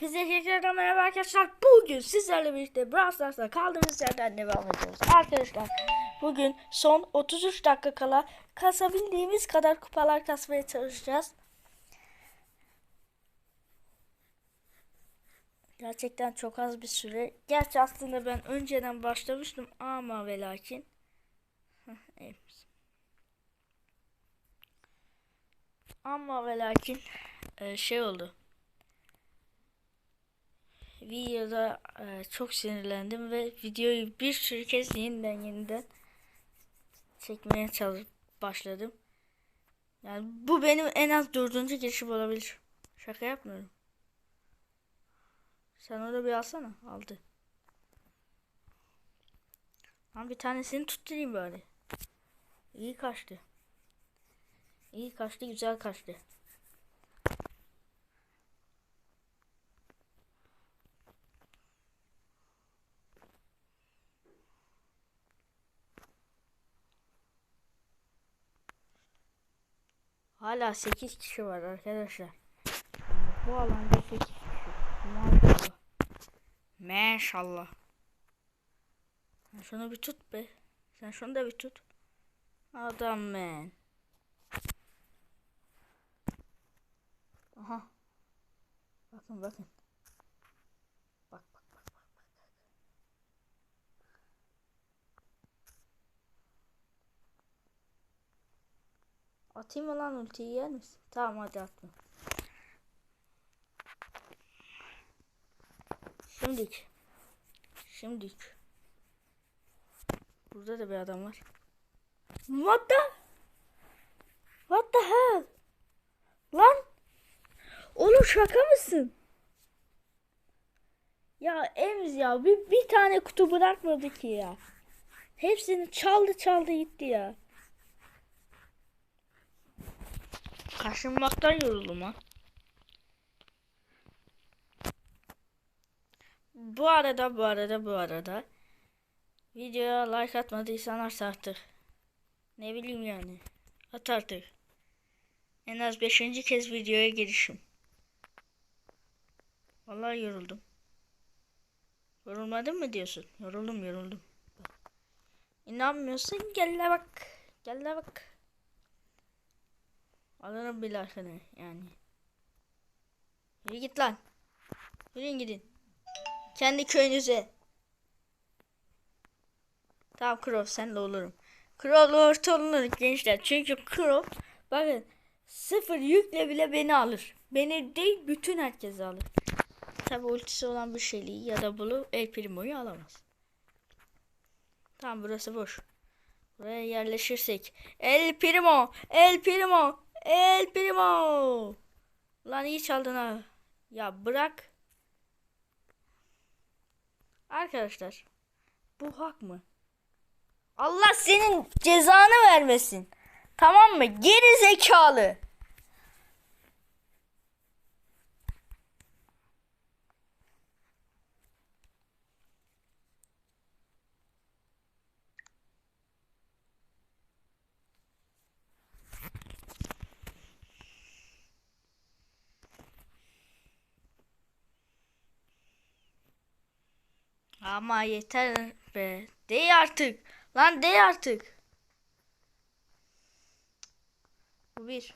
Hepinize tekrardan merhaba arkadaşlar. Bugün sizlerle birlikte Brawl Stars'ta kaldığımız yerden devam ediyoruz. Arkadaşlar bugün son 33 dakika kala kasabildiğimiz kadar kupalar kasmaya çalışacağız. Gerçekten çok az bir süre. Gerçi aslında ben önceden başlamıştım ama ve lakin. Ama ve lakin e, şey oldu videoda e, çok sinirlendim ve videoyu bir sürü kez yeniden yeniden çekmeye çalış başladım. Yani bu benim en az dördüncü girişim olabilir. Şaka yapmıyorum. Sen onu bir alsana. Aldı. Lan bir tanesini tutturayım bari. İyi kaçtı. İyi kaçtı, güzel kaçtı. Hala 8 kişi var arkadaşlar. Bu alanda 8 kişi. Maşallah. Maşallah. Sen şunu bir tut be. Sen şunu da bir tut. Adam ben. Aha. Bakın bakın. Bak bak bak bak. bak. Atayım mı lan ultiyi yer misin? Tamam hadi atma. Şimdik. Şimdik. Burada da bir adam var. What the? What the hell? Lan? Oğlum şaka mısın? Ya Emz ya bir, bir tane kutu bırakmadı ki ya. Hepsini çaldı çaldı gitti ya. Kaşınmaktan yoruldum ha. Bu arada bu arada bu arada videoya like atmadıysan at artık. Ne bileyim yani. At artık. En az beşinci kez videoya girişim. Vallahi yoruldum. Yorulmadın mı diyorsun? Yoruldum yoruldum. İnanmıyorsun gel bak. Gel bak. Alırım bir lafını yani. Yürü git lan. Yürüyün gidin. Kendi köyünüze. Tamam Krov senle olurum. Krov'la orta olunur gençler. Çünkü Krov bakın sıfır yükle bile beni alır. Beni değil bütün herkesi alır. Tabi ultisi olan bir şeyliği ya da bunu El Primo'yu alamaz. Tamam burası boş. Buraya yerleşirsek. El Primo! El Primo! El Primo! Lan iyi çaldın ha. Ya bırak. Arkadaşlar. Bu hak mı? Allah senin cezanı vermesin. Tamam mı? Geri zekalı. Ama yeter be. Dey artık. Lan dey artık. Bu bir.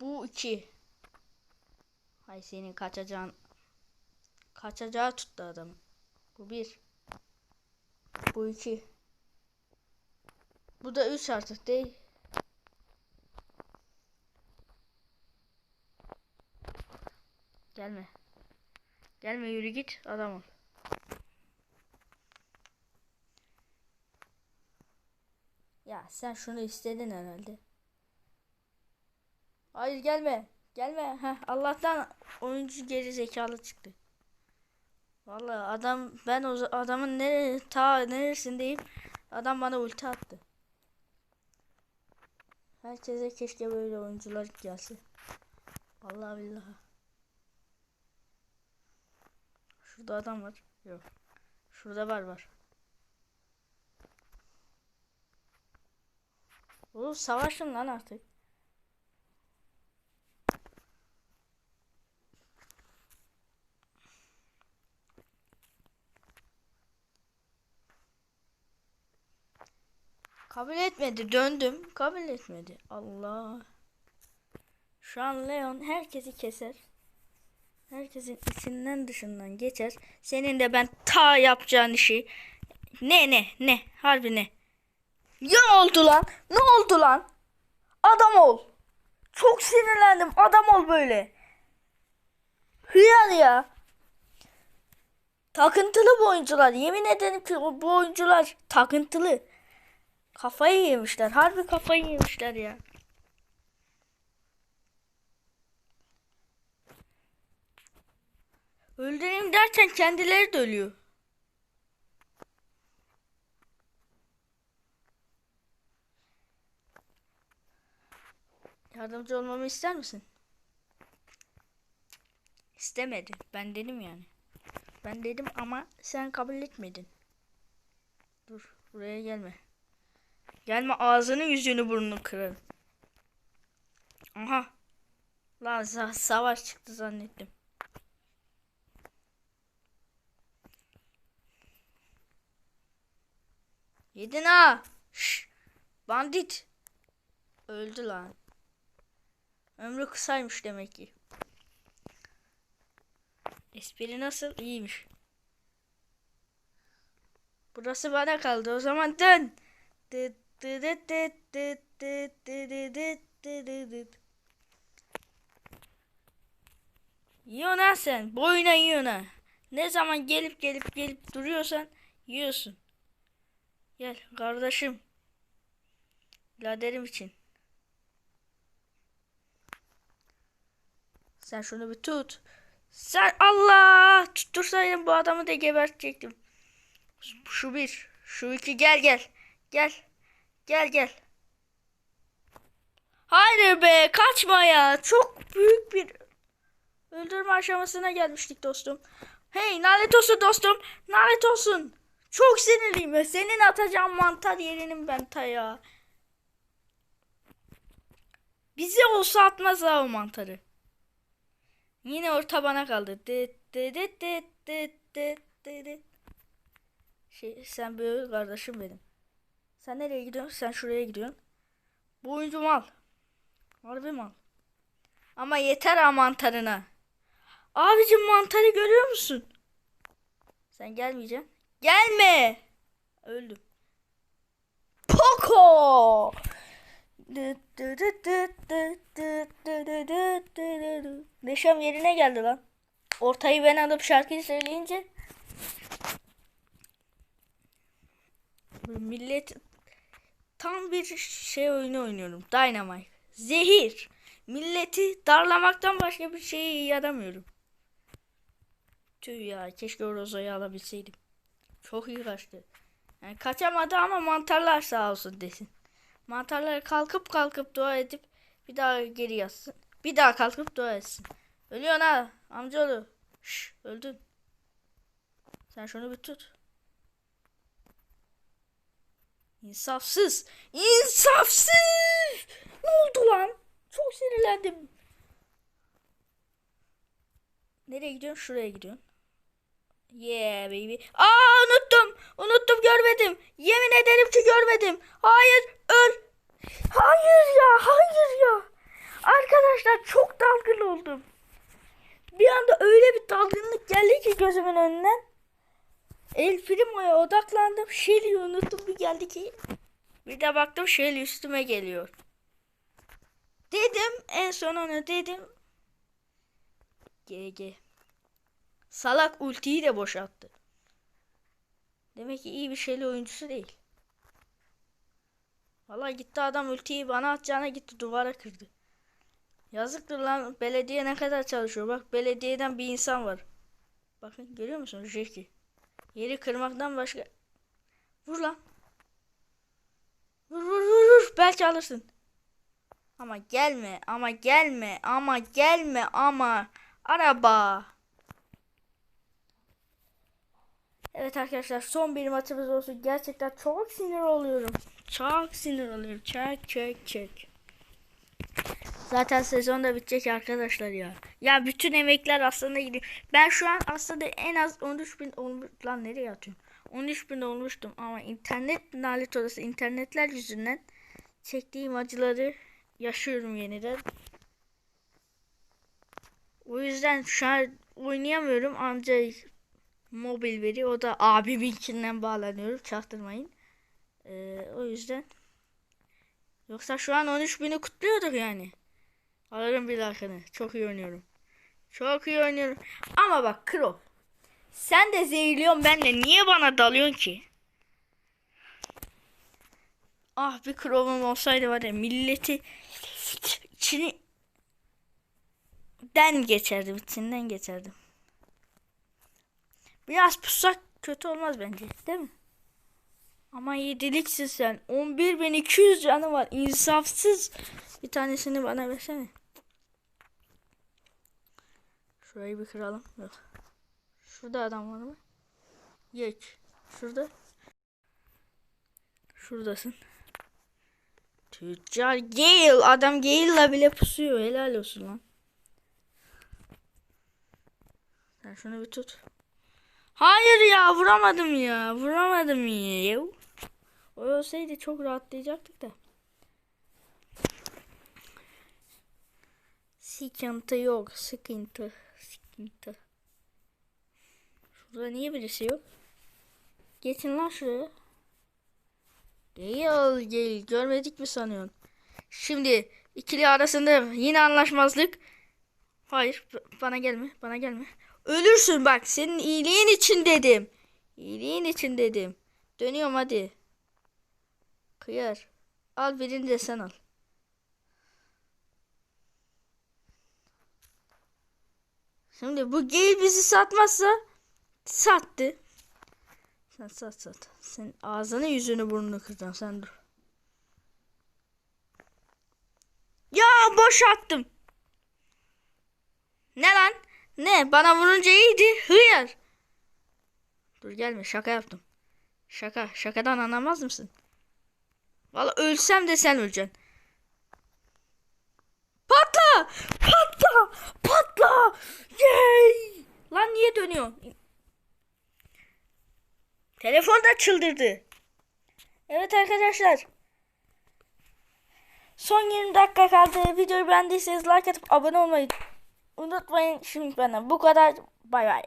Bu iki. Hay senin kaçacağın. Kaçacağı tuttu adamı. Bu bir. Bu iki. Bu da üç artık değil. Gelme. Gelme yürü git adam ol. Ya sen şunu istedin herhalde. Hayır gelme. Gelme. Heh, Allah'tan oyuncu geri zekalı çıktı. Vallahi adam ben o adamın nere ta neresindeyim adam bana ulti attı. Herkese keşke böyle oyuncular gelse. Vallahi billahi. Şurada adam var. Yok. Şurada var var. Oğlum savaşın lan artık. Kabul etmedi. Döndüm. Kabul etmedi. Allah. Şu an Leon herkesi keser. Herkesin içinden dışından geçer. Senin de ben ta yapacağın işi. Ne ne ne? Harbi ne? Ya oldu lan? Ne oldu lan? Adam ol. Çok sinirlendim. Adam ol böyle. Hıyar ya. Takıntılı bu oyuncular. Yemin ederim ki bu oyuncular takıntılı. Kafayı yemişler. Harbi kafayı yemişler ya. Öldüreyim derken kendileri de ölüyor. Yardımcı olmamı ister misin? İstemedi. Ben dedim yani. Ben dedim ama sen kabul etmedin. Dur buraya gelme. Gelme ağzını yüzünü burnunu kırarım. Aha. Lan sa- savaş çıktı zannettim. Yedin ha. Şş. Bandit. Öldü lan. Ömrü kısaymış demek ki. Espri nasıl? İyiymiş. Burası bana kaldı. O zaman dön. Yiyorsun sen. Boyuna yiyorsun Ne zaman gelip gelip gelip duruyorsan yiyorsun. Gel kardeşim. Biraderim için. Sen şunu bir tut. Sen Allah tuttursaydın bu adamı da gebertecektim. Şu bir, şu iki gel gel. Gel. Gel gel. Hayır be kaçma ya. Çok büyük bir öldürme aşamasına gelmiştik dostum. Hey lanet olsun dostum. Lanet olsun. Çok sinirliyim ve senin atacağın mantar yerinin ben ta ya. Bize olsa atmaz ha o mantarı. Yine orta bana kaldı. Dıt dıt dıt dıt dıt dıt dıt. Şey, sen böyle kardeşim benim. Sen nereye gidiyorsun? Sen şuraya gidiyorsun. Bu oyuncu mal. Harbi mal. Ama yeter ha mantarına. Abicim mantarı görüyor musun? Sen gelmeyeceksin. Gelme. Öldüm. Poco. Neşem yerine geldi lan. Ortayı ben alıp şarkıyı söyleyince millet tam bir şey oyunu oynuyorum. Dynamite. Zehir. Milleti darlamaktan başka bir şeye yaramıyorum. Tüh ya keşke Rozo'yu alabilseydim. Çok iyi kaçtı. Yani kaçamadı ama mantarlar sağ olsun desin. Mantarlar kalkıp kalkıp dua edip bir daha geri yatsın. Bir daha kalkıp dua etsin. Ölüyorsun ha amcaoğlu. Şş, öldün. Sen şunu bir tut. İnsafsız. İnsafsız. Ne oldu lan? Çok sinirlendim. Nereye gidiyorsun? Şuraya gidiyorsun. Yeah baby. Aa unuttum. Unuttum görmedim. Yemin ederim ki görmedim. Hayır öl. Hayır ya hayır ya. Arkadaşlar çok dalgın oldum. Bir anda öyle bir dalgınlık geldi ki gözümün önünden. El Primo'ya odaklandım. Shelly'i unuttum bir geldi ki. Bir de baktım Shelly üstüme geliyor. Dedim en son onu dedim. GG. Salak ultiyi de boşalttı. Demek ki iyi bir şeyli oyuncusu değil. Valla gitti adam ultiyi bana atacağına gitti duvara kırdı. Yazıktır lan belediye ne kadar çalışıyor. Bak belediyeden bir insan var. Bakın görüyor musun Jackie? Yeri kırmaktan başka... Vur lan. Vur vur vur vur. Belki alırsın. Ama gelme ama gelme ama gelme ama. Araba. Evet arkadaşlar son bir maçımız olsun. Gerçekten çok sinir oluyorum. Çok sinir oluyorum. Çek çek çek. Zaten sezon da bitecek arkadaşlar ya. Ya bütün emekler aslında gidiyor. Ben şu an aslında en az 13 bin 10, lan nereye atıyorum? 13 bin olmuştum ama internet nalet olası internetler yüzünden çektiğim acıları yaşıyorum yeniden. O yüzden şu an oynayamıyorum ancak mobil veri o da abiminkinden bağlanıyorum çaktırmayın. Ee, o yüzden yoksa şu an 13 bini kutluyorduk yani. Alırım bir lakını. Çok iyi oynuyorum. Çok iyi oynuyorum. Ama bak Kro. Sen de zehirliyorsun benle. Niye bana dalıyorsun ki? Ah bir Crow'um olsaydı var ya milleti içini den geçerdim. içinden geçerdim. Biraz pusak kötü olmaz bence. Değil mi? Ama yediliksin sen. 11.200 canı var. İnsafsız. Bir tanesini bana versene. Şurayı bir kıralım. Yok. Şurada adam var mı? Yok. Şurada. Şuradasın. Tüccar Gale. Adam Gale'la bile pusuyor. Helal olsun lan. Sen şunu bir tut. Hayır ya vuramadım ya. Vuramadım ya. O olsaydı çok rahatlayacaktık da. Sıkıntı yok. Sıkıntı. Sıkıntı. Şurada niye birisi yok? Geçin lan şuraya. Gel gel. Görmedik mi sanıyorsun? Şimdi ikili arasında yine anlaşmazlık. Hayır bana gelme. Bana gelme. Ölürsün bak. Senin iyiliğin için dedim. İyiliğin için dedim. Dönüyorum hadi. Kıyar. Al birini de sen al. Şimdi bu gay bizi satmazsa sattı. Sen sat sat. Sen ağzını yüzünü burnunu kıracaksın sen dur. Ya boş attım. Ne lan? Ne? Bana vurunca iyiydi. Hıyar. Dur gelme şaka yaptım. Şaka. Şakadan anlamaz mısın? Valla ölsem de sen öleceksin. Patla! Patla! Patla! Yay! Lan niye dönüyorsun? Telefon da çıldırdı. Evet arkadaşlar. Son 20 dakika kaldı. Videoyu beğendiyseniz like atıp abone olmayı unutmayın. Şimdi bana bu kadar. Bay bay.